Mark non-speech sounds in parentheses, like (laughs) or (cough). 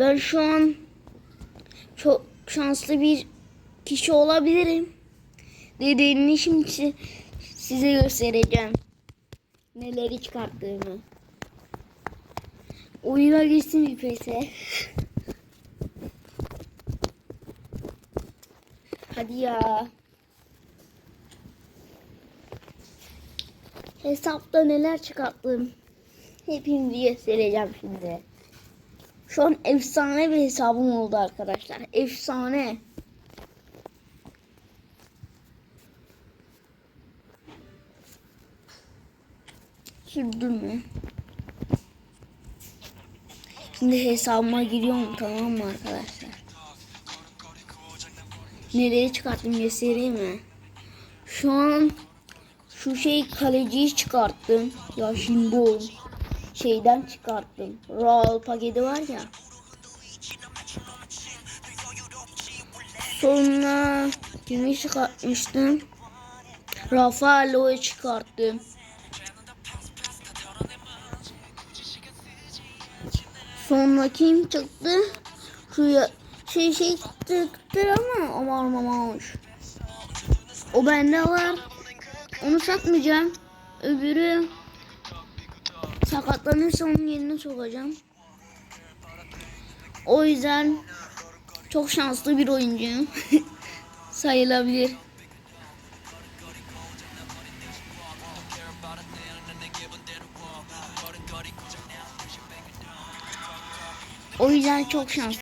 Ben şu an çok şanslı bir kişi olabilirim. Dediğini şimdi si- size göstereceğim. Neleri çıkarttığımı. Oyuna geçsin bir pese. Hadi ya. Hesapta neler çıkarttım. Hepinizi göstereceğim şimdi. Şu an efsane bir hesabım oldu arkadaşlar. Efsane. Sürdüm mü? Şimdi hesabıma giriyorum tamam mı arkadaşlar? Neleri çıkarttım göstereyim mi? Şu an şu şey kaleciyi çıkarttım. Ya şimdi bu şeyden çıkarttım. Raw paketi var ya. Sonra kimi çıkartmıştım? Rafaelo'yu çıkarttım. Sonra kim çıktı? Şu şey şey çıktı ama aman aman. O bende var. Onu satmayacağım. Öbürü sakatlanırsa onun yerine sokacağım. O yüzden çok şanslı bir oyuncuyum. (laughs) Sayılabilir. O yüzden çok şanslı.